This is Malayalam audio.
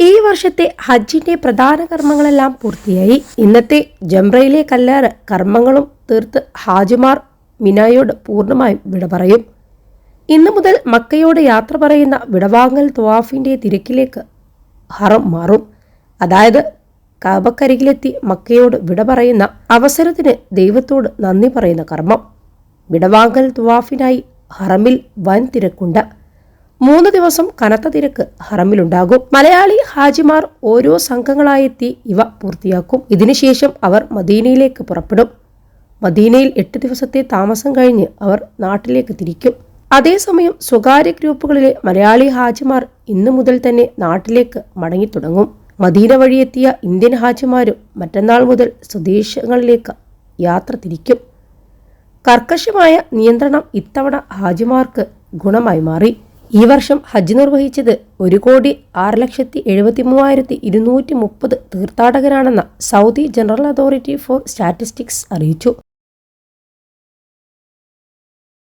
ഈ വർഷത്തെ ഹജ്ജിന്റെ പ്രധാന കർമ്മങ്ങളെല്ലാം പൂർത്തിയായി. ഇന്നത്തെ ജംറയിലെ കല്ലാറ് കർമ്മങ്ങളും തീർത്ത് ഹാജിമാർ മിനായോട് പൂർണമായും വിട പറയും. ഇന്നു മുതൽ മക്കയോട് യാത്ര പറയുന്ന വിടവാങ്ങൽ തുവാഫിന്റെ തിരക്കിലേക്ക് ഹറം മാറും. അതായത് കാബക്കരികിലെത്തി മക്കയോട് വിട പറയുന്ന അവസരത്തിന് ദൈവത്തോട് നന്ദി പറയുന്ന കർമ്മം. വിടവാങ്ങൽ തുവാഫിനായി ഹറമിൽ വൻ തിരക്കുണ്ട് മൂന്ന് ദിവസം കനത്ത തിരക്ക് ഹറമിലുണ്ടാകും. മലയാളി ഹാജിമാർ ഓരോ സംഘങ്ങളായെത്തി ഇവ പൂർത്തിയാക്കും. ഇതിനുശേഷം അവർ മദീനയിലേക്ക് പുറപ്പെടും. മദീനയിൽ എട്ട് ദിവസത്തെ താമസം കഴിഞ്ഞ് അവർ നാട്ടിലേക്ക് തിരിക്കും. അതേസമയം സ്വകാര്യ ഗ്രൂപ്പുകളിലെ മലയാളി ഹാജിമാർ ഇന്നു മുതൽ തന്നെ നാട്ടിലേക്ക് മടങ്ങിത്തുടങ്ങും. മദീന വഴിയെത്തിയ ഇന്ത്യൻ ഹാജിമാരും മറ്റന്നാൾ മുതൽ സ്വദേശങ്ങളിലേക്ക് യാത്ര തിരിക്കും. കർക്കശമായ നിയന്ത്രണം ഇത്തവണ ഹാജിമാർക്ക് ഗുണമായി മാറി. ഈ വർഷം ഹജ്ജ് നിർവഹിച്ചത് ഒരു കോടി ആറ് ലക്ഷത്തി എഴുപത്തി മൂവായിരത്തി ഇരുന്നൂറ്റി മുപ്പത് തീർത്ഥാടകരാണെന്ന Saudi general authority for statistics അറിയിച്ചു.